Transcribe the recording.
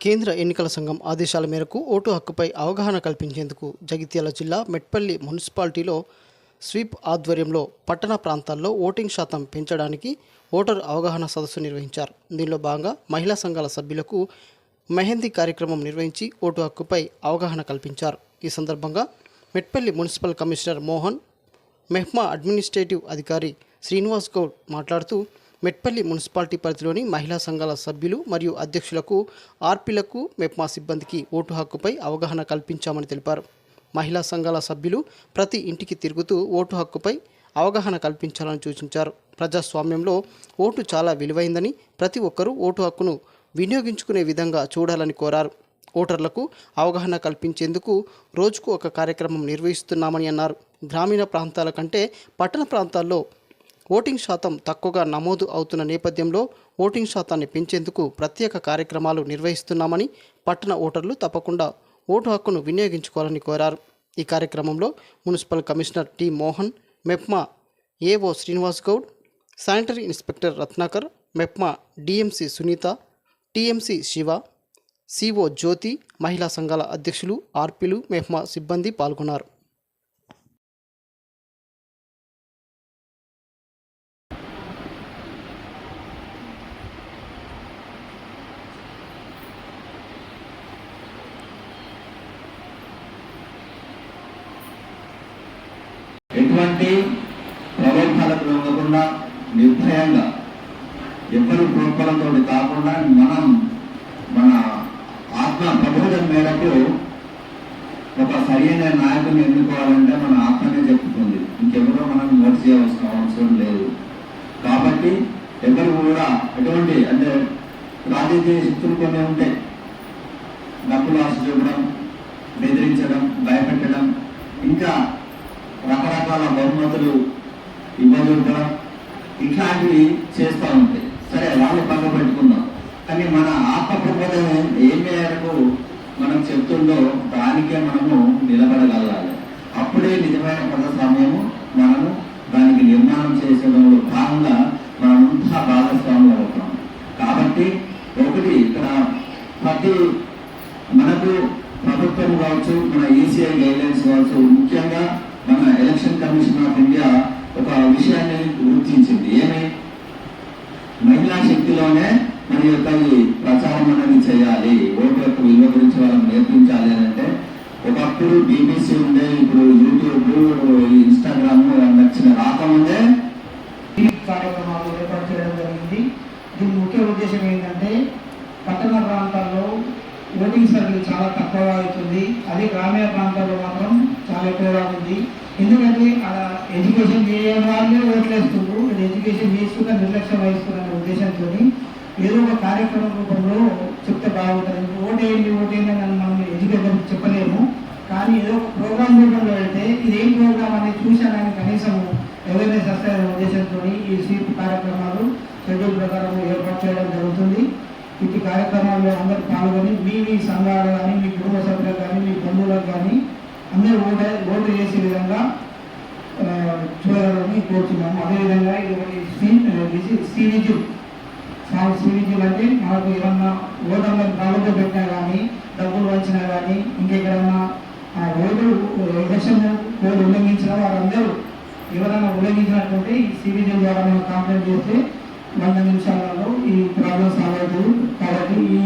కేంద్ర ఎన్నికల సంఘం ఆదేశాల మేరకు ఓటు హక్కుపై అవగాహన కల్పించేందుకు జగిత్యాల జిల్లా మెట్పల్లి మున్సిపాలిటీలో స్వీప్ ఆధ్వర్యంలో పట్టణ ప్రాంతాల్లో ఓటింగ్ శాతం పెంచడానికి ఓటర్ అవగాహన సదస్సు నిర్వహించారు. దీనిలో భాగంగా మహిళా సంఘాల సభ్యులకు మెహందీ కార్యక్రమం నిర్వహించి ఓటు హక్కుపై అవగాహన కల్పించారు. ఈ సందర్భంగా మెట్పల్లి మున్సిపల్ కమిషనర్ మోహన్ మెహ్మా అడ్మినిస్ట్రేటివ్ అధికారి శ్రీనివాస్ గౌడ్ మాట్లాడుతూ మెట్పల్లి మున్సిపాలిటీ పరిధిలోని మహిళా సంఘాల సభ్యులు మరియు అధ్యక్షులకు ఆర్పీలకు మెప్మా సిబ్బందికి ఓటు హక్కుపై అవగాహన కల్పించామని తెలిపారు. మహిళా సంఘాల సభ్యులు ప్రతి ఇంటికి తిరుగుతూ ఓటు హక్కుపై అవగాహన కల్పించాలని సూచించారు. ప్రజాస్వామ్యంలో ఓటు చాలా విలువైందని ప్రతి ఒక్కరూ ఓటు హక్కును వినియోగించుకునే విధంగా చూడాలని కోరారు. ఓటర్లకు అవగాహన కల్పించేందుకు రోజుకు ఒక కార్యక్రమం నిర్వహిస్తున్నామని అన్నారు. గ్రామీణ ప్రాంతాల కంటే పట్టణ ప్రాంతాల్లో ఓటింగ్ శాతం తక్కువగా నమోదు అవుతున్న నేపథ్యంలో ఓటింగ్ శాతాన్ని పెంచేందుకు ప్రత్యేక కార్యక్రమాలు నిర్వహిస్తున్నామని పట్టణ ఓటర్లు తప్పకుండా ఓటు హక్కును వినియోగించుకోవాలని కోరారు. ఈ కార్యక్రమంలో municipal commissioner T Mohan MEPMA AO Srinivas Goud sanitary inspector Ratnakar MEPMA DMC Sunitha TMC Shiva CO Jyothi మహిళా సంఘాల అధ్యక్షులు ఆర్పీలు మెహ్మా సిబ్బంది పాల్గొన్నారు. ఎటువంటి ప్రలోభాలకు లొంగకుండా నిర్భయంగా ఎవరి ప్రోత్బలంతో కాకుండా మనం మన ఆత్మ ప్రబోధం మేరకు ఒక సరైన నాయకుని ఎన్నుకోవాలంటే మన ఆత్మనే చెప్పుతుంది ఇంకెవరో మనం ఓటు చేయవలసిన అవసరం లేదు. కాబట్టి ఎవరు కూడా ఎటువంటి అంటే రాజకీయ శక్తులు కొన్ని ఉంటాయి డబ్బులు ఆశ చూపడం బెదిరించడం భయపెట్టడం ఇంకా రకాల బహుమతులు ఇవ్వజూపడం ఇట్లాంటివి చేస్తూ ఉంటాయి సరే వాళ్ళు పక్క పెట్టుకుందాం. కానీ మన ఆత్మ ప్రబోధం ఏ మేరకు మనం చెప్తుందో దానికే మనము నిలబడగలగాలి. అప్పుడే నిజమైన ప్రజాస్వామ్యము మనము దానికి నిర్మాణం చేసేటప్పుడు భాగంగా మనమంతా భాగస్వాములు అవుతాం. కాబట్టి ఒకటి ఇక్కడ ప్రతి మనకు ప్రభుత్వం కావచ్చు మన ఈసీఐ గైడ్లైన్స్ కావచ్చు ముఖ్యంగా మన ఎలక్షన్ కమిషన్ ఆఫ్ ఇండియా ఒక విషయాన్ని గుర్తించింది. ఏమి? మహిళా శక్తిలోనే మన యొక్క ఈ ప్రచారం అనేది చేయాలి. ఓటు యొక్క విలువ గురించి వాళ్ళకి నేర్పించాలి అని అంటే ఒకప్పుడు బీబీసీ ఉండే ఇప్పుడు యూట్యూబ్ ఇన్స్టాగ్రామ్ నచ్చిన రాకముందే ఈ కార్యక్రమాలు ఏర్పాటు చేయడం జరిగింది. దీని ముఖ్య ఉద్దేశం ఏంటంటే పట్టణ ప్రాంతాల్లో ఓటింగ్ సర్కిల్ చాలా తక్కువగా అవుతుంది. అదే గ్రామీణ ప్రాంతాల్లో మాత్రం పెట్టడం ఉంది ఎందుకంటే అలా ఎడ్యుకేషన్ చేయని వాళ్ళే ఓట్లేస్తున్నారు ఎడ్యుకేషన్ చేసుకున్న నిర్లక్ష్యం వహిస్తున్న ఉద్దేశంతో ఏదో ఒక కార్యక్రమం రూపంలో చెప్తే బాగుంటుంది. ఓటేయండి ఓటేయండి అని మనం ఎడ్యుకేషన్ చెప్పలేము. కానీ ఏదో ఒక ప్రోగ్రామ్ రూపంలో వెళ్తే ఇది ఏం ప్రోగ్రామ్ అనేది చూశానని కనీసం అవేర్నెస్ వస్తాయనే ఉద్దేశంతో ఈ స్వీప్ కార్యక్రమాలు షెడ్యూల్ ప్రకారం ఏర్పాటు చేయడం జరుగుతుంది. ఇటు కార్యక్రమాల్లో అందరూ పాల్గొని మీ మీ సంఘాలు కానీ మీ కుటుంబ సభ్యులకు కానీ మీ బంధువులకు కానీ అందరూ ఓట ఓటు చేసే విధంగా చూడాలని కోరుతున్నాము అదేవిధంగా ఇది ఒకటి శ్రీవిద్యు స్వామి శ్రీవిద్యులు అంటే మనకు ఏమన్నా ఓటర్లను ప్రారంభ పెట్టినా కానీ డబ్బులు వచ్చినా కానీ ఇంకెక్కడన్నా ఆ ఓటు ఎలక్షన్ కోడ్ ఉల్లంఘించిన వారందరూ ఎవరైనా ఉల్లంఘించినట్టుంటే ఈ సివిజిల్ ద్వారా మనం కంప్లైంట్ చేస్తే వంద నిమిషాలలో ఈ ప్రాబ్లం సాల్వ్ అవుతుంది. కాబట్టి ఈ